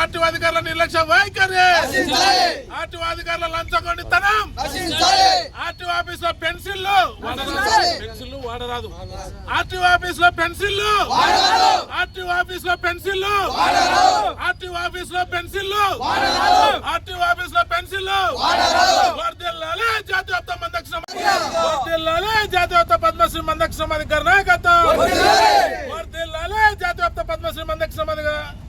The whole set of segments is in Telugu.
ఆర్టీఓ అధికారుల నిర్లక్ష్య. వైఖరి ఆర్టీఓ అధికారుల లంచగొండితనం ఆర్టీఓ ఆఫీస్లో పెన్సిల్లు పెన్సిల్లు వాడరాదు. ఆర్టీఓ ఆఫీస్లో పెన్సిల్లు ఆర్టీఓ ఆఫీస్లో పెన్సిల్లు ఆర్టీఓ ఆఫీస్లో పెన్సిల్లు ఆర్టీఓ ఆఫీస్లో పెన్సిల్లు వర్ధిల్లాలి జాతీయోత్త మందక్షం వర్ధిల్లాలి జాతీయోత్త పద్మశ్రీ మందక్షం అధికారి నాయకత్వం. వర్ధిల్లాలి జాతీయోత్త పద్మశ్రీ మందక్షం అధికారి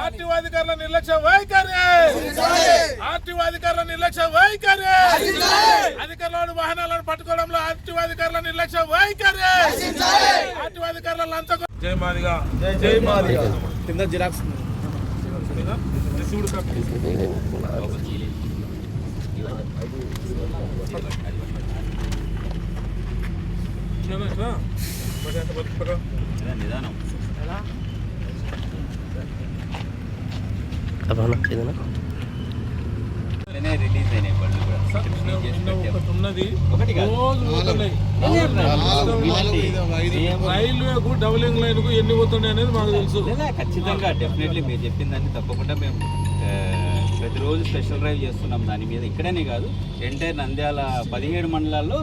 ఆర్టీఓ అధికారుల నిర్లక్ష్య వైఖరి ఆర్టీఓ అధికారుల నిర్లక్ష్య వైఖరి అధికారులను వాహనాలను పట్టుకోవడంలో ఆర్టీఓ అధికారుల నిర్లక్ష్య వైఖరి ఆర్టీఓ అధికారుల లంచ జై మాదిగా జై మాదిగా కింద జిరాక్స్ రిసీవ్డ్ కాపీ రిలీజ్ ఉన్నది రైల్వేకు డబులింగ్ లైన్కు ఎన్ని పోతున్నాయి అనేది మాకు తెలుసు ఖచ్చితంగా డెఫినెట్లీ మీరు చెప్పిన దాన్ని తప్పకుండా మేము ప్రతిరోజు స్పెషల్ డ్రైవ్ చేస్తున్నాం దాని మీద. ఇక్కడనే కాదు ఎంటైర్ నంద్యాల పదిహేడు మండలాల్లో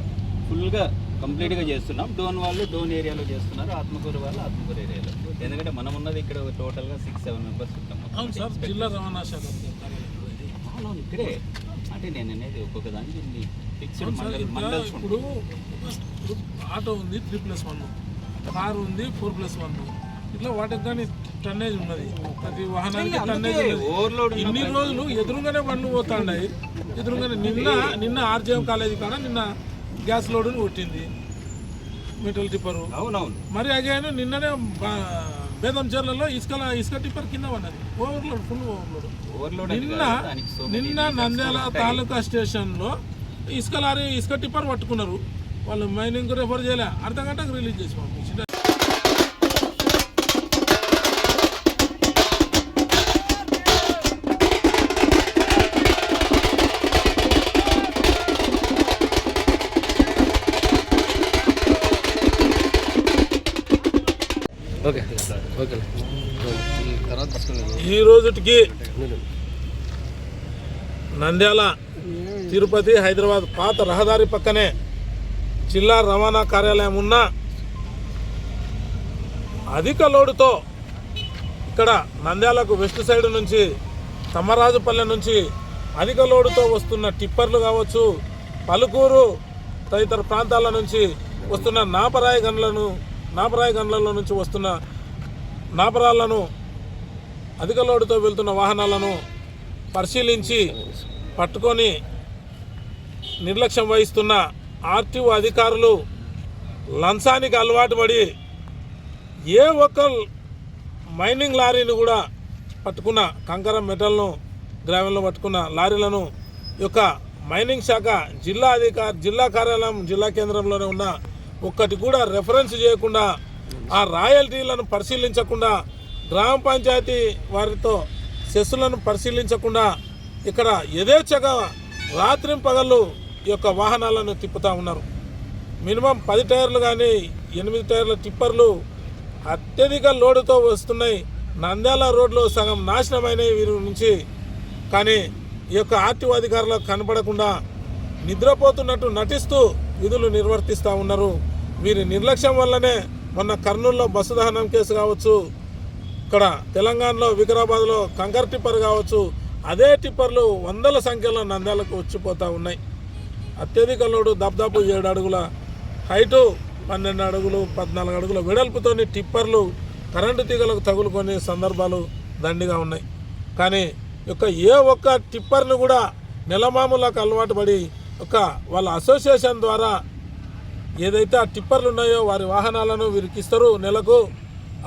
ఫుల్గా కంప్లీట్గా చేస్తున్నాం. డోన్ వాళ్ళు డోన్ ఏరియాలో చేస్తున్నారు. ఆత్మకూరు వాళ్ళు ఆత్మకూరు ఏరియాలో. ఎందుకంటే మనం ఉన్నది ఇక్కడ టోటల్గా సిక్స్ సెవెన్ మెంబర్స్ ఉంటాం. జిల్లా రవాణా శాఖ ఇక్కడే. అంటే నేను అనేది ఒక్కొక్క దానికి ఫిక్స్డ్ మండల్ మండల్స్ ఇప్పుడు ఆటో ఉంది త్రీ ప్లస్ వన్ కార్ ఉంది ఫోర్ ప్లస్ వన్ ఇట్లా వాటికి కానీ టన్నేజ్ ఉన్నది. ప్రతి వాహనానికి టన్నేజ్ ఉన్నది. ఇన్ని రోజులు ఎదురుగానే బండ్లు పోతాండాయి. ఎదురుగానే నిన్న నిన్న ఆర్జీఎం కాలేజీ కాడ నిన్న గ్యాస్ లోడుని కొట్టింది మెటల్ టిప్పరు. అవునవును. మరి అగైన్ నిన్ననే బేదం చెర్లలో ఇసుక ఇసుక టిప్పర్ కింద ఉన్నది ఓవర్లోడ్ ఫుల్ ఓవర్లోడ్ నిన్న నిన్న నంద్యాల. తాలూకా స్టేషన్లో ఇసుక లారీ ఇసుక టిప్పర్ పట్టుకున్నారు. వాళ్ళు మైనింగ్ రెఫర్ చేయలే. అర్ధ గంటకు రిలీజ్ చేసి పంపించింది. ఓకే. ఓకే. ఈ రోజుటికి నంద్యాల తిరుపతి హైదరాబాద్ పాత రహదారి పక్కనే జిల్లా రవాణా కార్యాలయం ఉన్న అధిక లోడుతో ఇక్కడ నంద్యాలకు వెస్ట్ సైడ్ నుంచి తమ్మరాజుపల్లె నుంచి అధిక లోడుతో వస్తున్న టిప్పర్లు కావచ్చు పలుకూరు తదితర ప్రాంతాల నుంచి వస్తున్న నాపరాయి గనులను నాపరాయి గన్లలో నుంచి వస్తున్న నాపరాలను అధిక లోడుతో వెళ్తున్న వాహనాలను పరిశీలించి పట్టుకొని నిర్లక్ష్యం వహిస్తున్న ఆర్టీఓ అధికారులు లంచానికి అలవాటు పడి ఏ ఒక్క మైనింగ్ లారీని కూడా పట్టుకున్న కంకర మెటల్ను గ్రామంలో పట్టుకున్న లారీలను ఈ యొక్క మైనింగ్ శాఖ జిల్లా అధికార జిల్లా కార్యాలయం జిల్లా కేంద్రంలోనే ఉన్న ఒక్కటి కూడా రెఫరెన్స్ చేయకుండా ఆ రాయల్టీలను పరిశీలించకుండా గ్రామ పంచాయతీ వారితో సెస్సులను పరిశీలించకుండా ఇక్కడ యథేచ్ఛగా రాత్రి పగళ్ళు ఈ యొక్క వాహనాలను తిప్పుతూ ఉన్నారు. మినిమం పది టైర్లు కానీ ఎనిమిది టైర్ల టిప్పర్లు అత్యధిక లోడుతో వస్తున్నాయి. నంద్యాల రోడ్లు సగం నాశనమైనవి వీరి నుంచి. కానీ ఈ యొక్క ఆర్టీఓ అధికారులకు కనపడకుండా నిద్రపోతున్నట్టు నటిస్తూ విధులు నిర్వర్తిస్తూ ఉన్నారు. వీరి నిర్లక్ష్యం వల్లనే మొన్న కర్నూలులో బస్సు దహనం కేసు కావచ్చు ఇక్కడ తెలంగాణలో వికారాబాద్లో కంకర్ టిప్పర్ కావచ్చు అదే టిప్పర్లు వందల సంఖ్యలో నంద్యాలకు వచ్చిపోతూ ఉన్నాయి. అత్యధిక లోడు దాదాపు ఏడు అడుగుల హైటు పన్నెండు అడుగులు పద్నాలుగు అడుగుల వెడల్పుతోని టిప్పర్లు కరెంటు తీగలకు తగులుకొని సందర్భాలు దండిగా ఉన్నాయి. కానీ యొక్క ఏ ఒక్క టిప్పర్ను కూడా నెలమామూలకు అలవాటు పడి ఒక వాళ్ళ అసోసియేషన్ ద్వారా ఏదైతే ఆ టిప్పర్లు ఉన్నాయో వారి వాహనాలను వీరికి ఇస్తారు నెలకు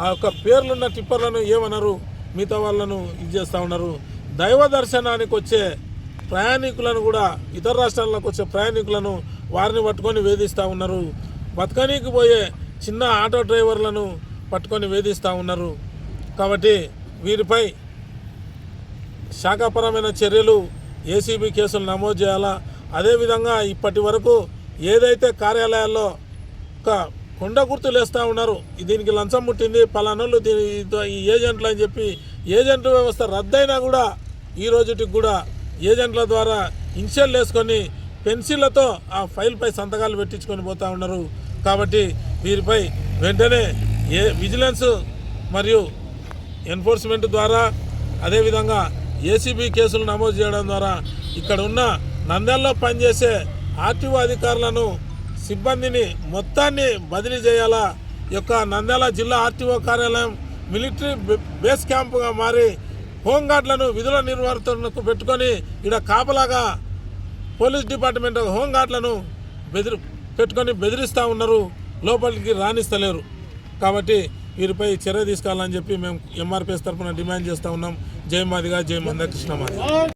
ఆ యొక్క పేర్లున్న టిప్పర్లను ఏమన్నారు మిగతా వాళ్ళను ఇది చేస్తూ ఉన్నారు. దైవ దర్శనానికి వచ్చే ప్రయాణికులను కూడా ఇతర రాష్ట్రాలకు వచ్చే ప్రయాణికులను వారిని పట్టుకొని వేధిస్తూ ఉన్నారు. బతకనీకి పోయే చిన్న ఆటో డ్రైవర్లను పట్టుకొని వేధిస్తూ ఉన్నారు. కాబట్టి వీరిపై శాఖాపరమైన చర్యలు ఏసీబీ కేసులు నమోదు చేయాలా? అదేవిధంగా ఇప్పటి వరకు ఏదైతే కార్యాలయాల్లో ఒక కొండ గుర్తులు వేస్తూ ఉన్నారు దీనికి లంచం ముట్టింది పలానోళ్ళు దీని ఈ ఏజెంట్లు అని చెప్పి ఏజెంట్ వ్యవస్థ రద్దయినా కూడా ఈ రోజుటికి కూడా ఏజెంట్ల ద్వారా ఇన్షియల్ వేసుకొని పెన్సిళ్ళతో ఆ ఫైల్పై సంతకాలు పెట్టించుకొని పోతూ ఉన్నారు. కాబట్టి వీరిపై వెంటనే ఏ విజిలెన్స్ మరియు ఎన్ఫోర్స్మెంట్ ద్వారా అదేవిధంగా ఏసీబీ కేసులు నమోదు చేయడం ద్వారా ఇక్కడ ఉన్న నంద్యాలలో పనిచేసే ఆర్టీఓ అధికారులను సిబ్బందిని మొత్తాన్ని బదిలీ చేయాలా? యొక్క నంద్యాల జిల్లా ఆర్టీఓ కార్యాలయం మిలిటరీ బేస్ క్యాంపుగా మారి హోంగార్డులను విధుల నిర్వహణకు పెట్టుకొని ఇక్కడ కాపలాగా పోలీస్ డిపార్ట్మెంట్ హోంగార్డులను బెదిరి పెట్టుకొని బెదిరిస్తూ ఉన్నారు. లోపలికి రాణిస్తలేరు కాబట్టి వీరిపై చర్య తీసుకోవాలని చెప్పి మేము ఎంఆర్పిఎస్ తరఫున డిమాండ్ చేస్తూ ఉన్నాం. జై మాదిగా జై మంద కృష్ణమాది